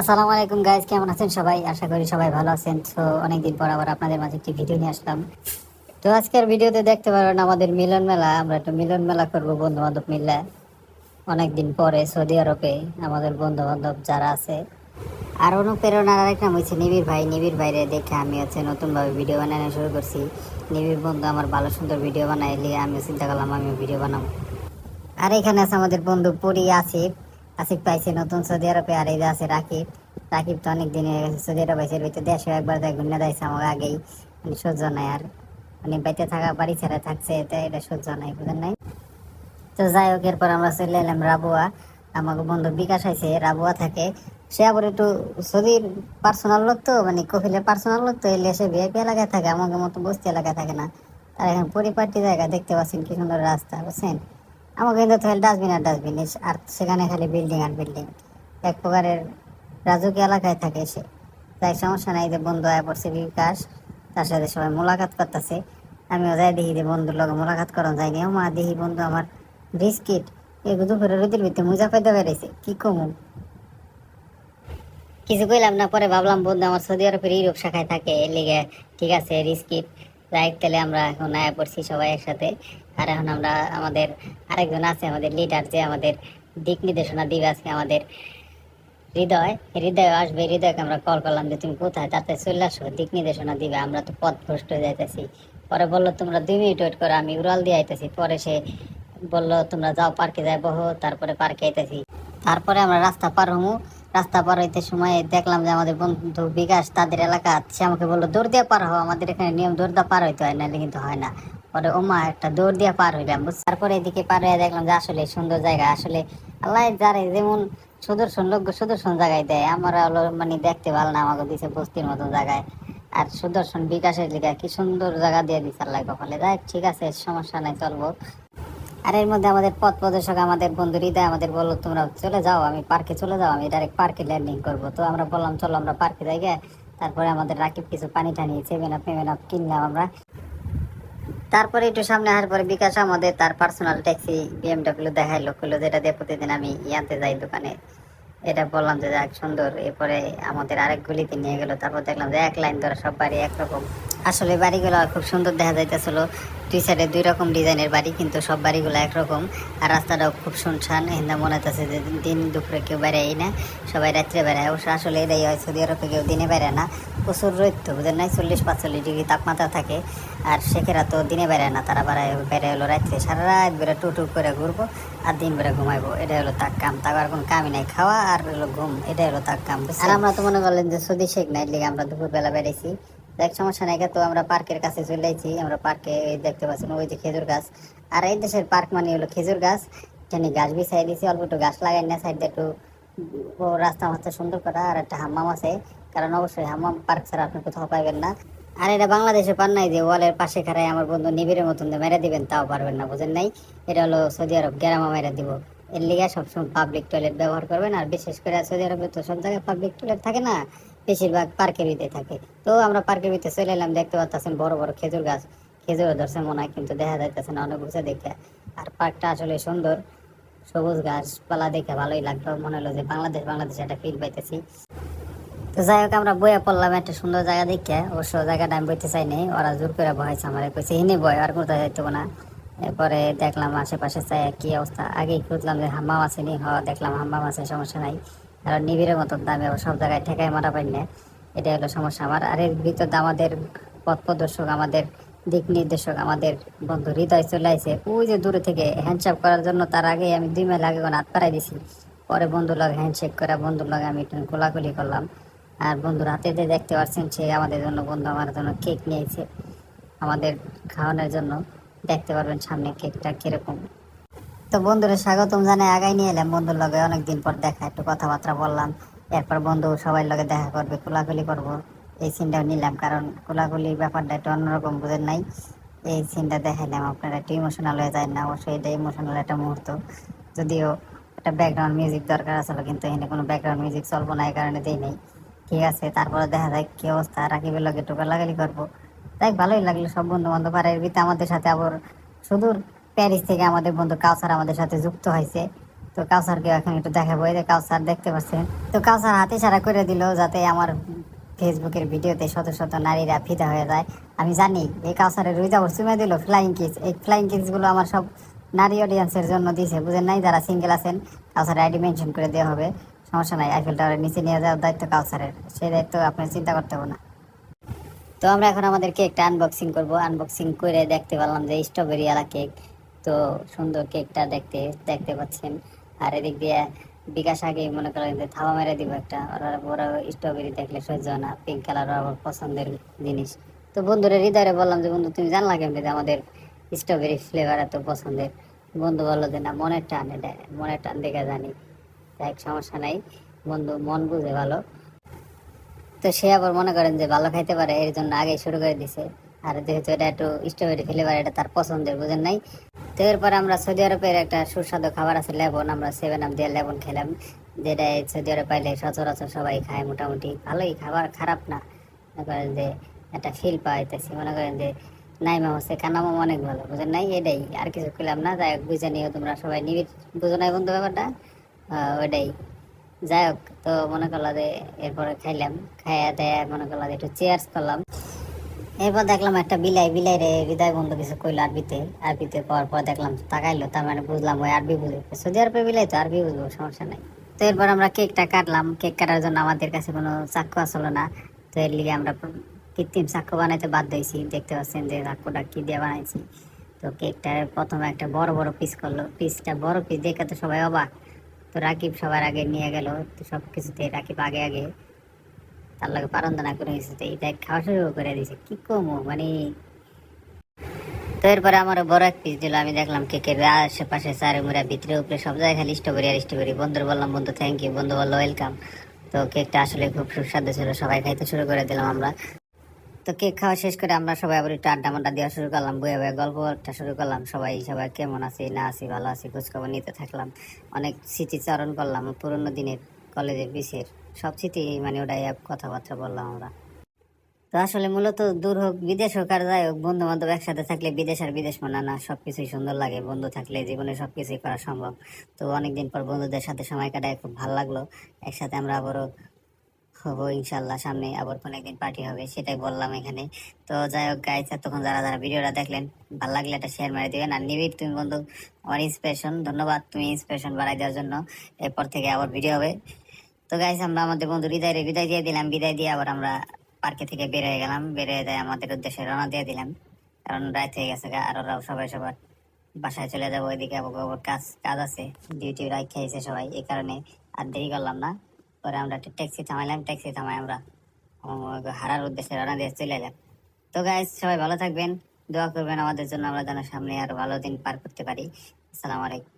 আসসালামু আলাইকুম গাইজ কেমন আছেন সবাই? আশা করি সবাই ভালো আছেন। তো অনেকদিন পর আবার আপনাদের মাঝে একটি ভিডিও নিয়ে আসলাম। তো আজকের ভিডিওতে দেখতে পারেন আমাদের মিলন মেলা। আমরা একটু মিলন মেলা করব বন্ধু বান্ধব মিলে। অনেকদিন পরে সৌদি আরবে আমাদের বন্ধু বান্ধব যারা আছে। আর অনুপ্রেরণার আরেক নাম হচ্ছে নিবির ভাই। নিবির ভাইরে দেখে আমি হচ্ছে নতুনভাবে ভিডিও বানানো শুরু করছি। নিবির বন্ধু আমার ভালো সুন্দর ভিডিও বানাই লিয়ে আমিও চিন্তা করলাম, আমিও ভিডিও বানাবো। আর এখানে আছে আমাদের বন্ধু পুরি আসিফ। আসিফ পাইছে, নতুন সৌদি আরবে আর এই আছে রাকিব। রাকিব তো অনেক দিন হয়ে গেছে সৌদি আরব এসে ভিতরে দেশে একবার দেখ ঘুরে দিয়েছে আমাকে আগেই। মানে সহ্য নাই আর। মানে বাইতে থাকা, বাড়ি ছেড়ে থাকছে এটা এটা সহ্য নাই, বুঝেন নাই? তো যাই হোক, এরপর আমরা চলে এলাম রাবুয়া। আমাকে বন্ধু বিকাশ আইছে, রাবুয়া থাকে। সে আবার একটু সৌদির পার্সোনাল লোক তো মানে কফিলের পার্সোনাল লোক তো, এলে সে ভিআইপি এলাকায় থাকে আমাকে মতো বস্তি এলাকায় থাকে না। আর এখন পরিপাটি জায়গা, দেখতে পাচ্ছেন কি সুন্দর রাস্তা, বুঝছেন? আমাকে কিন্তু তাহলে ডাস্টবিন আর ডাস্টবিন আর সেখানে খালি বিল্ডিং আর বিল্ডিং এক প্রকারের রাজকীয় এলাকায় থাকে সে। তাই সমস্যা নাই যে বন্ধু আয় পড়ছে বিকাশ তার সাথে সবাই মোলাকাত করতেছে। আমিও যাই দেখি যে বন্ধুর লগে মোলাকাত করা যায়নি ও মা দেখি বন্ধু আমার বিস্কিট এগুলো দুপুরে রোদের ভিতরে মোজা পাইতে বেড়েছে কি কমু? কিছু কইলাম না, পরে ভাবলাম বন্ধু আমার সৌদি আরবের ইউরোপ শাখায় থাকে, এর লিগে ঠিক আছে রিস্কিট যাই তাহলে আমরা এখন আয়া পড়ছি সবাই একসাথে। আর এখন আমরা আমাদের আরেকজন আছে, আমাদের লিডার যে আমাদের দিক নির্দেশনা দিবে আজকে আমাদের। হৃদয় হৃদয় আসবে, হৃদয়কে আমরা কল করলাম যে তুমি কোথায়? তাতে চলে আসো, দিক নির্দেশনা দিবে, আমরা তো পথ ভ্রষ্ট হয়ে যাইতেছি। পরে বলল, তোমরা দুই মিনিট ওয়েট করো, আমি উড়াল দিয়ে আইতেছি। পরে সে বলল, তোমরা যাও পার্কে যাই, বহো। তারপরে পার্কে আইতেছি। তারপরে আমরা রাস্তা পার হমু। রাস্তা পার হইতে সময় দেখলাম যে আমাদের বন্ধু বিকাশ তাদের এলাকা সে আমাকে বলল, দৌড় দিয়ে পার হও, আমাদের এখানে নিয়ম দৌড় দিয়ে পার হইতে হয় নাহলে কিন্তু হয় না। পরে, ওমা, একটা দৌড় দিয়ে পার হইলাম। তারপরে এদিকে পার হয়ে দেখলাম যে আসলে সুন্দর জায়গা, আসলে আল্লাহ যারে যেমন সুদর্শন লোক সুদর্শন জায়গায় দেয়, আমরা হলো মানে দেখতে ভালো না, আমাকে দিছে বস্তির মতো জায়গায়। আর সুদর্শন বিকাশের লিগা কি সুন্দর জায়গা দিয়ে দিচ্ছে আল্লাহ কপালে। যাই ঠিক আছে, সমস্যা নাই, চলবো। আর এর মধ্যে আমাদের পথ প্রদর্শক, আমাদের বন্ধু হৃদয় আমাদের বলল, তোমরা চলে যাও, আমি পার্কে চলে যাও, আমি ডাইরেক্ট পার্কে ল্যান্ডিং করব। তো আমরা বললাম, চলো আমরা পার্কে যাই। তারপরে আমাদের রাকিব কিছু পানি টানি সেভেন আপ পেভেন আপ কিনলাম আমরা। তারপরে একটু সামনে আসার পরে বিকাশ আমাদের তার পার্সোনাল ট্যাক্সি বিএমডব্লিউ দেখাইলো, কইলো, যেটা দিয়ে প্রতিদিন আমি ইয়াতে যাই দোকানে। এটা বললাম যে যাক, সুন্দর। এরপরে আমাদের আরেক গুলিতে নিয়ে গেল। তারপর দেখলাম যে এক লাইন ধরে সব বাড়ি একরকম। আসলে বাড়িগুলো খুব সুন্দর দেখা যাইতেছিল। দুই সাইডে দুই রকম ডিজাইনের বাড়ি, কিন্তু সব বাড়িগুলো একরকম। আর রাস্তাটাও খুব শুনশান, এখানে মনে হচ্ছে যে দিন দুপুরে কেউ বেড়াই না, সবাই রাত্রে বেড়ায়। অবশ্য আসলে এটাই হয়, সৌদি আরবে কেউ দিনে বেড়ায় না। প্রচুর রোদ তো, বুঝেন নাই? চল্লিশ পাঁচচল্লিশ ডিগ্রি তাপমাত্রা থাকে। আর শেখেরা তো দিনে বেড়ায় না, তারা বেড়ায় বেড়ায় হলো রাত্রে। সারা রাত বেড়ে টুটু করে ঘুরবো আর দিন বেড়ে ঘুমাইবো। এটা হলো তার কাম। তার আর কোনো কামই নাই। খাওয়া আর হলো ঘুম, এটাই হলো তার কাম আর আমরা তো মনে করলেন যে সৌদি শেখ নাই, লিগে আমরা দুপুরবেলা বেড়েছি এক সমস্যা নাই তো আমরা পার্কের কাছে চলে আইছি আমরা পার্কে দেখতে পাচ্ছেন ওই যে খেজুর গাছ। আর এই দেশের পার্ক মানে হলো খেজুর গাছ। এখানে গাছ বিছাই দিয়েছি, অল্প একটু গাছ লাগাই না, সাইডে একটু রাস্তা মাস্তা সুন্দর করা আর একটা হাম্মাম আছে। কারণ অবশ্যই হাম্মাম পার্ক ছাড়া আপনি কোথাও পাইবেন না। আর এটা বাংলাদেশে পান নাই যে ওয়ালের পাশে খারায় আমার বন্ধু নিবিড়ের মতন মেরে দিবেন, তাও পারবেন না, বুঝেন নাই? এটা হলো সৌদি আরব গ্রামা মেরে দিব। এর লিগে সবসময় পাবলিক টয়লেট ব্যবহার করবেন, আর বিশেষ করে সৌদি আরবে তো সব জায়গায় পাবলিক টয়লেট থাকে না। বেশিরভাগ পার্কের ভিতরে থাকে। তো আমরা পার্কের ভিতরে চলে এলাম, দেখতে পাচ্ছেন বড় বড় খেজুর গাছ। খেজুর ধরছে মনে হয়, কিন্তু দেখা যাইতেছে না অনেক উঁচু দেখে। আর পার্কটা আসলে সুন্দর, সবুজ গাছপালা দেখে ভালোই লাগল। মনে হলো যে বাংলাদেশ বাংলাদেশ একটা ফিল পাইতেছি। তো যাই হোক, আমরা বইয়া পড়লাম একটা সুন্দর জায়গা দেখে। অবশ্য জায়গাটা আমি বইতে চাই নাই ওরা জোর করে বহাইছে আমার। কইছে হিনে বয়, আর কোথাও যাইতে না? এরপরে দেখলাম আশেপাশে চাই কি অবস্থা। আগেই খুঁজলাম যে হাম্মাম আছে নি, হ, দেখলাম হাম্মাম আছে, সমস্যা নাই। কারণ নিবিড়ের মতন দামে সব জায়গায় ঠেকায় মারা পাই না। এটা হলো সমস্যা আমার। আর এর ভিতর আমাদের পথ প্রদর্শক, আমাদের দিক নির্দেশক, আমাদের বন্ধু হৃদয় চলে আসে ওই যে দূরে থেকে হ্যান্ডশেক করার জন্য তার আগে আমি দুই মাইল আগে হাত পাড়াই দিছি। পরে বন্ধুর লগে হ্যান্ডশেক করে বন্ধুর লগে আমি একটু কোলাকুলি করলাম। আর বন্ধুর হাতে দিয়ে দেখতে পাচ্ছেন সে আমাদের জন্য, বন্ধু আমার জন্য কেক নিয়েছে আমাদের খাওয়ানোর জন্য দেখতে পারবেন সামনে কেকটা কীরকম। তো বন্ধুরা স্বাগতম জানাই আগাই নিয়ে এলাম। বন্ধুর লগে অনেকদিন পর দেখা, একটু কথাবার্তা বললাম। এরপর বন্ধু সবাই লগে দেখা করবে, কোলাকুলি করব। এই সিনটাও নিলাম, কারণ কোলাকুলির ব্যাপারটা একটু অন্যরকম, বুঝেন নাই? এই সিনটা দেখাইলাম, আপনারা একটু ইমোশনাল হয়ে যায় না, অবশ্যই এটা ইমোশনাল একটা মুহূর্ত। যদিও একটা ব্যাকগ্রাউন্ড মিউজিক দরকার আসলে কিন্তু এখানে কোনো ব্যাকগ্রাউন্ড মিউজিক চলবো না, এই কারণে দেই নেই। ঠিক আছে, তারপরে দেখা যায় কি অবস্থা, রাকিবের লগে একটু গালাগালি করব। তাই ভালোই লাগল, সব বন্ধু বান্ধব আর এর ভিতরে আমাদের সাথে আবার সুদূর প্যারিস থেকে আমাদের বন্ধু কাউসার আমাদের সাথে যুক্ত হয়েছে। তো কাউসারকে এখন একটু দেখাবো, এই যে কাউসার দেখতে পাচ্ছেন। তো কাউসার হাতে সারা করে দিল যাতে আমার ফেসবুকের ভিডিওতে শত শত নারীরা ফিদা হয়ে যায়। আমি জানি এই কাউসারের রুই যাবর চুমে দিল ফ্লাইং কিস এই ফ্লাইং কিসগুলো আমার সব নারী অডিয়েন্সের জন্য দিয়েছে। বুঝেন নাই যারা সিঙ্গেল আছেন কাউসারের আইডি মেনশন করে দেওয়া হবে। সমস্যা নাই আইফেল টাওয়ারের নিচে নিয়ে যাওয়ার দায়িত্ব কাউসারের সেই দায়িত্ব আপনার চিন্তা করতে হবে না। তো আমরা এখন আমাদের কেকটা আনবক্সিং করব। আনবক্সিং করে দেখতে পারলাম যে স্ট্রবেরি আলা কেক তো সুন্দর কেকটা দেখতে দেখতে পাচ্ছেন। আর এদিক দিয়ে বিকাশ আগে মনে করেন যে থাবা মেরে দিব একটা ওরা স্ট্রবেরি দেখলে সহ্য না পিঙ্ক কালার আমার পছন্দের জিনিস। তো বন্ধুরা, হৃদয়ে বললাম যে, বন্ধু, তুমি জানলা কেমনি যে আমাদের স্ট্রবেরি ফ্লেভার এত পছন্দের? বন্ধু বলল যে, না, মনের টান এটা মনের টান দেখে জানি। তাই সমস্যা নাই। বন্ধু, মন বুঝে ভালো। তো সে আবার মনে করেন যে, ভালো খাইতে পারে। এর জন্য আগে শুরু করে দিছে। আর যেহেতু এটা একটু স্ট্রবেরি ফ্লেভার এটা তার পছন্দের, বুঝেন নাই? তো এরপর আমরা সৌদি আরবের একটা সুস্বাদু খাবার আছে, লেবন। আমরা সেভেন আপ দিয়ে লেবন খেলাম। যেটা সৌদি আরব পাইলে সচরাচর সবাই খায়, মোটামুটি ভালোই। খাবার খারাপ না। মনে করেন যে একটা ফিল পাইতেছি। মনে করেন যে নাইমা হচ্ছে কানামা অনেক ভালো। বুঝেন নাই? এটাই। আর কিছু খেলাম না। যাই হোক, বুঝে নিও তোমরা সবাই। নিবি বুঝো নাই বন্ধু ব্যাপারটা? ওইটাই যাই হোক, তো মনে করল যে এরপরে খাইলাম। খাইয়া দেয়া মনে করল যে একটু চেয়ার্স করলাম। এরপর দেখলাম একটা বিলাই বিলাই রে হৃদয় বন্ধু কিছু কইলো আরবিতে। আরবিতে পাওয়ার পর দেখলাম তাকাইলো, তার মানে বুঝলাম ওই আরবি বুঝে সৌদি আরবে বিলাই তো আরবি বুঝব, সমস্যা নাই। তো এরপর আমরা কেকটা কাটলাম। কেক কাটার জন্য আমাদের কাছে কোনো চাক্কু আসলো না। তো এর লিগে আমরা কৃত্রিম চাক্কু বানাইতে বাধ্য হয়েছি। দেখতে পাচ্ছেন যে চাক্ষুটা কি দিয়ে বানাইছি। তো কেকটা প্রথমে একটা বড় বড় পিস করল। পিসটা বড় পিস দেখে তো সবাই অবাক। তো রাকিব সবার আগে নিয়ে গেল। সব কিছুতে রাকিব আগে আগে তার পারন্দনা করে খাওয়া শুরু করে দিয়েছে। কি কমো মানে? তো এরপরে আমার বড় এক পিস দিল, আমি দেখলাম কেকের আশেপাশে ভিতরে উপরে সব জায়গায় বন্ধুর বললাম, বন্ধু থ্যাংক ইউ বন্ধু বলল ওয়েলকাম তো কেকটা আসলে খুব সুস্বাদু ছিল, সবাই খাইতে শুরু করে দিলাম আমরা। তো কেক খাওয়া শেষ করে আমরা সবাই আবার একটু আড্ডা মাড্ডা দেওয়া শুরু করলাম বয়ে বয়ে গল্প একটা শুরু করলাম। সবাই সবাই, কেমন আছি? না আছি, ভালো আছি? খোঁজখবর নিতে থাকলাম। অনেক স্মৃতিচারণ করলাম, পুরোনো দিনের কলেজের বিশের সব স্মৃতি মানে ওটাই কথাবার্তা বললাম আমরা। তো আসলে মূলত দূর হোক, বিদেশ হোক আর যাই হোক বন্ধু বান্ধব একসাথে থাকলে বিদেশ আর বিদেশ মনে না সব কিছুই সুন্দর লাগে। বন্ধু থাকলে জীবনে সব কিছুই করা সম্ভব। তো অনেকদিন পর বন্ধুদের সাথে সময় কাটায়, খুব ভালো লাগল। একসাথে আমরা আবারও হব ইনশাল্লাহ, সামনে আবার কোনো একদিন পার্টি হবে, সেটাই বললাম এখানে। তো যাই হোক গাইজ তখন যারা যারা ভিডিওটা দেখলেন, ভালো লাগলে একটা শেয়ার মেরে দিবেন। আর নিবিড় তুমি বন্ধু আমার ইন্সপিরেশন ধন্যবাদ, তুমি ইন্সপিরেশন বাড়াই দেওয়ার জন্য। এরপর থেকে আবার ভিডিও হবে। তো গাইজ আমরা আমাদের বন্ধু রে বিদায় দিয়ে দিলাম। বিদায় দিয়ে আবার আমরা পার্কে থেকে বের হয়ে গেলাম। বের হয়ে যায় আমাদের উদ্দেশ্যে রওনা দিয়ে দিলাম। কারণ রাত হয়ে গেছে আর ওরাও সবাই সবার বাসায় চলে যাব। ওইদিকে আবার কাজ কাজ আছে। ডিউটি রাইট খেয়েছে সবাই, এই কারণে আর দেরি করলাম না। পরে আমরা একটা ট্যাক্সি থামাইলাম। ট্যাক্সি থামাই আমরা হারার উদ্দেশ্যে রওনা দিয়ে চলে এলাম। তো গাইস সবাই ভালো থাকবেন। দোয়া করবেন আমাদের জন্য। আমরা যেন সামনে আরও ভালো দিন পার করতে পারি। আসসালামু আলাইকুম।